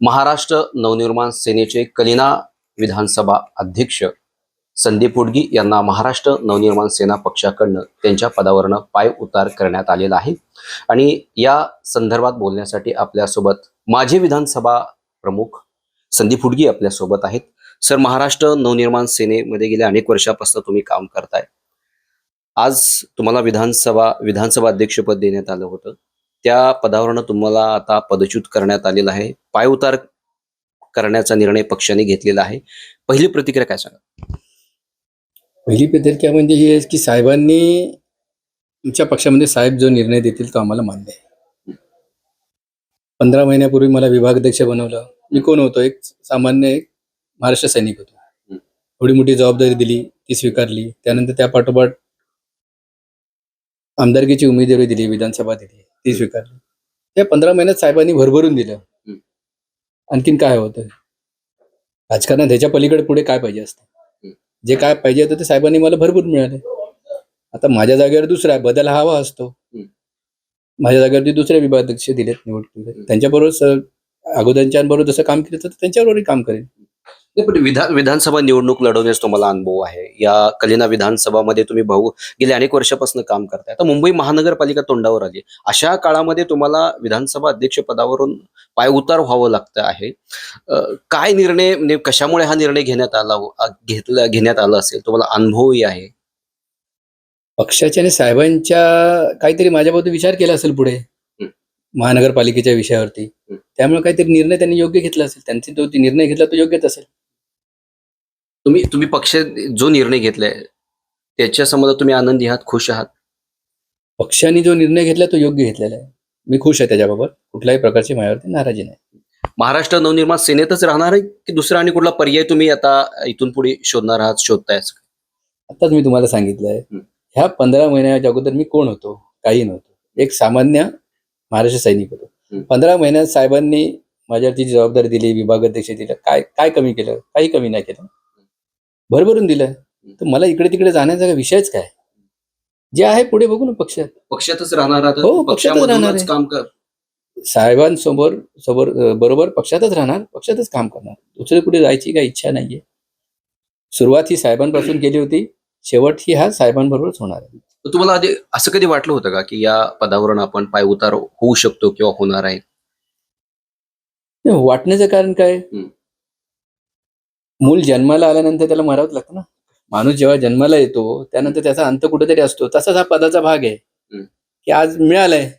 महाराष्ट्र नवनिर्माण सेनेचे कलिना विधानसभा अध्यक्ष संदीप उडगी यांना महाराष्ट्र नवनिर्माण सेना पक्षाकडनं त्यांच्या पदावरनं पाय उतार करण्यात आलेला आहे. आणि या संदर्भात बोलण्यासाठी आपल्यासोबत माजी विधानसभा प्रमुख संदीप उडगी आपल्यासोबत आहेत. सर महाराष्ट्र नवनिर्माण सेनेमध्ये गेल्या अनेक वर्षापासून तुम्ही काम करताय. आज तुम्हाला विधानसभा विधानसभा अध्यक्षपद देण्यात आलं होतं. त्या पदावरनं तुम्हाला आता पदच्युत करण्यात आलेला आहे. पायउतार करण्याचा निर्णय पक्षाने घेतलेला आहे. पहिली प्रतिक्रिया काय सांगा? पहिली प्रतिक्रिया म्हणजे ही आहे की साहेबांनी तुमच्या पक्षामध्ये साहेब जो निर्णय देतील तो आम्हाला मान्य आहे. पंधरा महिन्यापूर्वी मला विभागाध्यक्ष बनवलं. मी कोण होतो? एक सामान्य एक महाराष्ट्र सैनिक होतो. थोडी मोठी जबाबदारी दिली ती स्वीकारली. त्यानंतर त्या पाठोपाठ आमदारकीची उमेदवारी दिली विधानसभा दिली. ती स्वीकारली. त्या पंधरा महिन्यात साहेबांनी भरभरून दिलं. आणखीन काय होतं? राजकारणात ह्याच्या पलीकडे पुढे काय पाहिजे असतं. जे काय पाहिजे होतं ते साहेबांनी मला भरपूर मिळाले. आता माझ्या जागेवर दुसरा आहे बदल हवा असतो. माझ्या जागेवरती दुसरे विभागाध्यक्ष दिलेत निवडणूक त्यांच्याबरोबर अगोदरच्यांबरोबर जसं काम केलं तर त्यांच्याबरोबरही काम करेन. नाही, पण विधान विधानसभा निवडणूक लढवण्यास तुम्हाला अनुभव आहे. या कलिना विधानसभामध्ये तुम्ही भाऊ गेल्या अनेक वर्षापासून काम करताय. आता मुंबई महानगरपालिका तोंडावर आली. अशा काळामध्ये तुम्हाला विधानसभा अध्यक्ष पदावरून पाय उतार व्हावं लागतं आहे. काय निर्णय म्हणजे कशामुळे हा निर्णय घेण्यात आला घेतला घेण्यात आला असेल? तुम्हाला अनुभवही आहे. पक्षाच्या आणि साहेबांच्या काहीतरी माझ्याबद्दल विचार केला असेल पुढे. महानगरपालिकेच्या विषयावरती. त्यामुळे काहीतरी निर्णय त्यांनी योग्य घेतला असेल. त्यांनी तो निर्णय घेतला तो योग्यच असेल. तुम्ही तुम्ही पक्ष जो निर्णय घेतलाय त्याच्या संबंधात तुम्ही आनंदी आहात खुश आहात? पक्षाने जो निर्णय घेतला तो योग्य घेतलेला आहे. मी खुश आहे त्याच्याबाबत. कुठल्याही प्रकारची माझ्यावरती नाराजी नाही. महाराष्ट्र नवनिर्माण सेनेतच राहणार आहे की दुसरा आणि कुठला पर्याय तुम्ही आता इथून पुढे शोधणार आहात शोधताय? आताच मी तुम्हाला सांगितलंय. ह्या पंधरा महिन्याच्या अगोदर मी कोण होतो? काही नव्हतो. एक सामान्य महाराष्ट्र सैनिक होतो. पंधरा महिन्यात साहेबांनी माझ्यावरती जबाबदारी दिली विभागाध्यक्ष दिलं काय काय कमी केलं काही कमी नाही केलं. भरभरून दिलं तर मला इकडे तिकडे जाण्याचा काय विषयच काय? जे आहे पुढे बघू ना पक्षात. पक्षातच राहणार हो, पक्षातच राहणार. काम कर. साहेबांसमोर समोर बरोबर पक्षातच राहणार पक्षातच काम करणार. दुसरे कुठे जायची काही इच्छा नाहीये. सुरुवात ही साहेबांपासून केली होती. शेवट ही हा साहेबांबरोबरच होणार आहे. तुम्हाला आधी असं कधी वाटलं होतं का की या पदावरून आपण पाय उतार होऊ शकतो किंवा होणार आहे? वाटण्याचं कारण काय. मूल जन्माला आल्यानंतर त्याला मरावंच लागतं ना? माणूस जेव्हा जन्माला येतो त्यानंतर त्याचा अंत कुठेतरी असतो. तसाच हा पदाचा भाग आहे. की आज मिळालाय.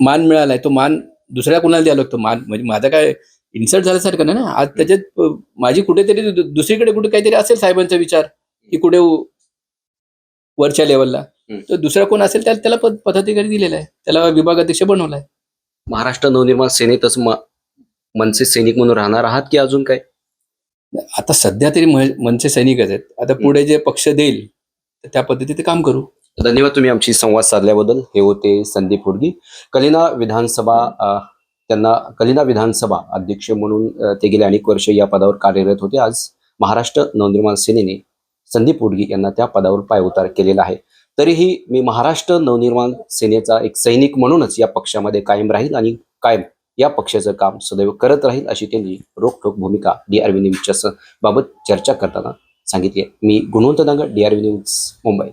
मान मिळालाय. तो मान दुसऱ्या कुणाला द्यावा लागतो? मान म्हणजे माझा काय इन्सल्ट झाल्यासारखं नाही ना? आज त्याच्यात माझी कुठेतरी दुसरीकडे कुठे काहीतरी असेल साहेबांचा विचार की कुठे वरच्या लेवलला. तर दुसरा कोण असेल त्याला त्याला पद- पदाधिकारी दिलेला आहे. त्याला विभागाध्यक्ष बनवलाय. महाराष्ट्र नवनिर्माण सेनेतच मनसे सैनिक म्हणून राहणार आहात की अजून काय? आता सध्या तरी मनसे सैनिकच आहेत. आता पुढे जे पक्ष देईल तर त्या पद्धतीने काम करू. धन्यवाद तुम्ही आमची संवाद साधल्याबद्दल. हे होते संदीप हुडगी. कलिना विधानसभा त्यांना कलिना विधानसभा अध्यक्ष म्हणून ते गेले अनेक वर्ष या पदावर कार्यरत होते. आज महाराष्ट्र नवनिर्माण सेनेने संदीप उडगी यांना त्या पदावर पायउतार केलेला आहे. तरीही मी महाराष्ट्र नवनिर्माण सेनेचा एक सैनिक म्हणूनच या पक्षामध्ये कायम राहील आणि कायम या पक्षाचं काम सदैव करत राहील अशी त्यांनी रोखठोक भूमिका डी आर व्ही न्यूजच्या बाबत चर्चा करताना सांगितली आहे. मी Gunwant Dangad D R V news Mumbai.